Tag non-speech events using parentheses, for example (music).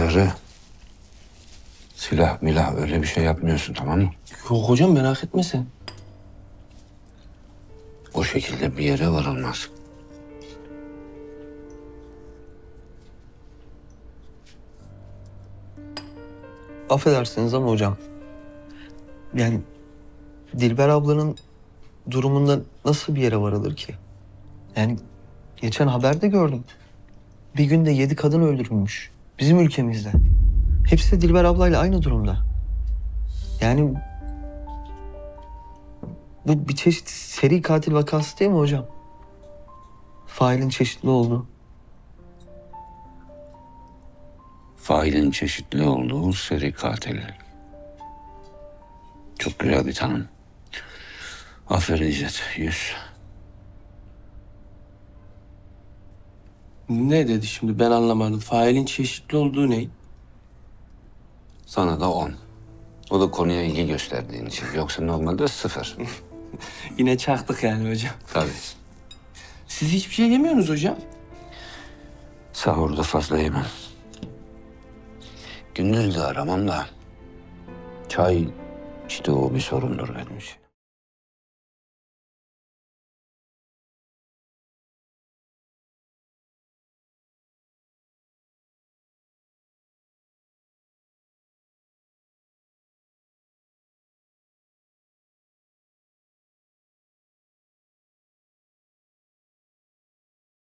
Sarı. Silah milah öyle bir şey yapmıyorsun tamam mı? Yok hocam merak etme sen. O şekilde bir yere varılmaz. Affedersiniz ama hocam. Yani Dilber ablanın durumunda nasıl bir yere varılır ki? Yani geçen haberde gördüm. Bir günde yedi kadın öldürülmüş. Bizim ülkemizde. Hepsi de Dilber ablayla aynı durumda. Yani bu bir çeşit seri katil vakası değil mi hocam? Failin çeşitli olduğu. Failin çeşitli olduğu seri katil. Çok güzel bir tanım. Aferin İzzet. Yüz. Ne dedi şimdi ben anlamadım. Failin çeşitli olduğu ne? Sana da on. O da konuya ilgi gösterdiğin için. Yoksa normalde sıfır. (laughs) Yine çaktık yani hocam. Tabii. Siz hiçbir şey yemiyorsunuz hocam. Sahurda fazla yemem. Gündüz de aramam da. Çay işte o bir sorundur benim için.